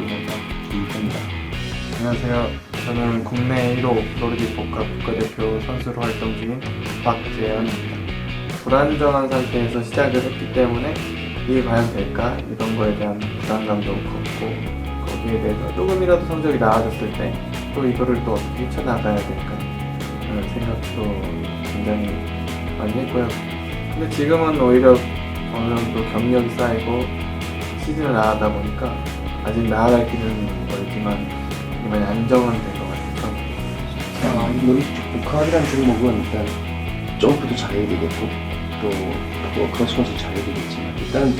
있는 김입니다. 안녕하세요. 저는 국내 1호 노르딕 복합 국가대표 선수로 활동 중인 박재현입니다. 불안정한 상태에서 시작을 했기 때문에 이게 과연 될까? 이런 거에 대한 불안감도 컸고 거기에 대해서 조금이라도 성적이 나아졌을 때 또 이거를 또 어떻게 헤쳐나가야 될까? 라는 생각도 굉장히 많이 했고요. 근데 지금은 오히려 어느 정도 경력이 쌓이고 시즌을 나가다 보니까 아직 나아갈 길은 멀지만 많이 안정은 같아요. 노르딕 복합이라는 종목은 일단 점프도 잘해야 되겠고 또, 또 크로스컨트리 잘해야 되겠지만 일단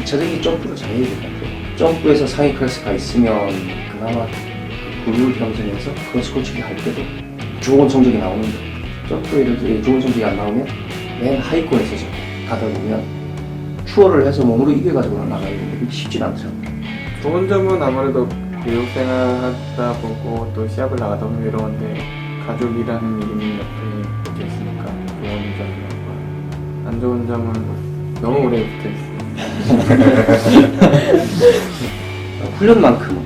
2차적인 점프를 잘해야 될 것 같아요. 점프에서 상위 클래스가 있으면 그나마 그 그룹을 형성해서 크로스컨트리 할 때도 좋은 성적이 나오는데 점프에 예를 들어 좋은 성적이 안 나오면 맨 하위권에서 가다 보면 추월을 해서 몸으로 이겨가지고 나가야 되는데 쉽진 않더라고요. 좋은 점은 아무래도 교육생활 하다 보고 또 시합을 나가다 보면 이런데 가족이라는 이름이 옆에 붙어 있으니까 좋은 점이고 안 좋은 점은 너무 오래 붙어 있어요. 훈련만큼은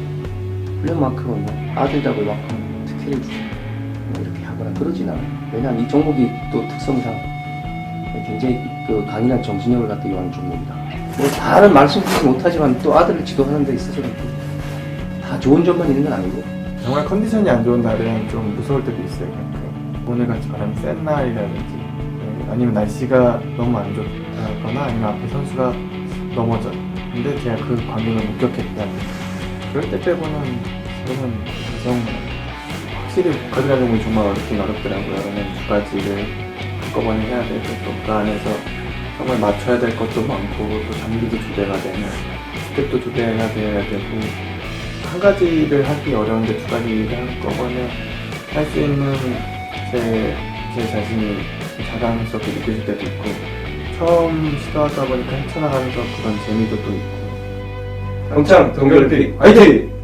훈련만큼은 뭐 아들답을 만큼 특혜를 뭐 이렇게 하거나 그러진 않아요. 왜냐하면 이 종목이 또 특성상 굉장히 그 강인한 정신력을 갖다 요하는 종목이다. 뭐 다른 말씀드리지 못하지만 또 아들을 지도하는 데 있어서는 또다 좋은 점만 있는 건 아니고 정말 컨디션이 안 좋은 날은 좀 무서울 때도 있어요. 그 오늘 같이 바람이 센 날이라든지 네, 아니면 날씨가 너무 안 좋거나 아니면 앞에 선수가 넘어져. 근데 제가 그 광경을 목격했다. 그럴 때 빼고는 저는 계속 확실히 국가대표 종목이 정말 어렵긴 어렵더라고요. 왜냐면 두 가지를 한꺼번에 해야 되고 또그 안에서 정말 맞춰야 될 것도 많고 또 장비도 두 대가 되면 스텝도 두 대가 돼야 되고 한 가지를 하기 어려운데 두 가지를 한꺼번에 할수 있는 제, 제 자신이 자랑스럽게 느껴질 때도 있고 처음 시도하다 보니까 헤쳐나가면서 그런 재미도 또 있고 평창 동계올림픽 화이팅!